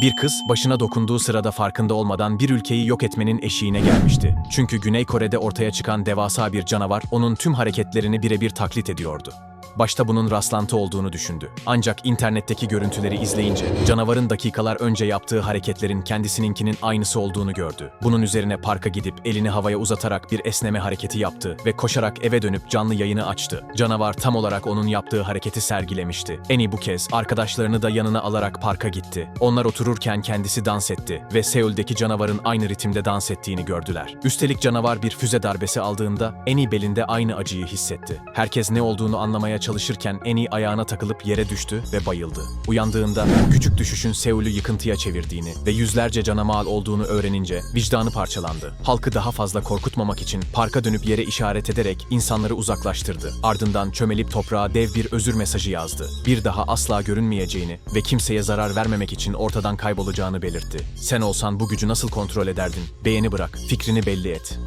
Bir kız başına dokunduğu sırada farkında olmadan bir ülkeyi yok etmenin eşiğine gelmişti. Çünkü Güney Kore'de ortaya çıkan devasa bir canavar onun tüm hareketlerini birebir taklit ediyordu. Başta bunun rastlantı olduğunu düşündü. Ancak internetteki görüntüleri izleyince canavarın dakikalar önce yaptığı hareketlerin kendisininkinin aynısı olduğunu gördü. Bunun üzerine parka gidip elini havaya uzatarak bir esneme hareketi yaptı ve koşarak eve dönüp canlı yayını açtı. Canavar tam olarak onun yaptığı hareketi sergilemişti. Eni bu kez arkadaşlarını da yanına alarak parka gitti. Onlar otururken kendisi dans etti ve Seul'deki canavarın aynı ritimde dans ettiğini gördüler. Üstelik canavar bir füze darbesi aldığında Eni belinde aynı acıyı hissetti. Herkes ne olduğunu anlamaya çalışırken Eni ayağına takılıp yere düştü ve bayıldı. Uyandığında küçük düşüşün Seul'ü yıkıntıya çevirdiğini ve yüzlerce cana mal olduğunu öğrenince vicdanı parçalandı. Halkı daha fazla korkutmamak için parka dönüp yere işaret ederek insanları uzaklaştırdı. Ardından çömelip toprağa dev bir özür mesajı yazdı. Bir daha asla görünmeyeceğini ve kimseye zarar vermemek için ortadan kaybolacağını belirtti. Sen olsan bu gücü nasıl kontrol ederdin? Beğeni bırak, fikrini belli et.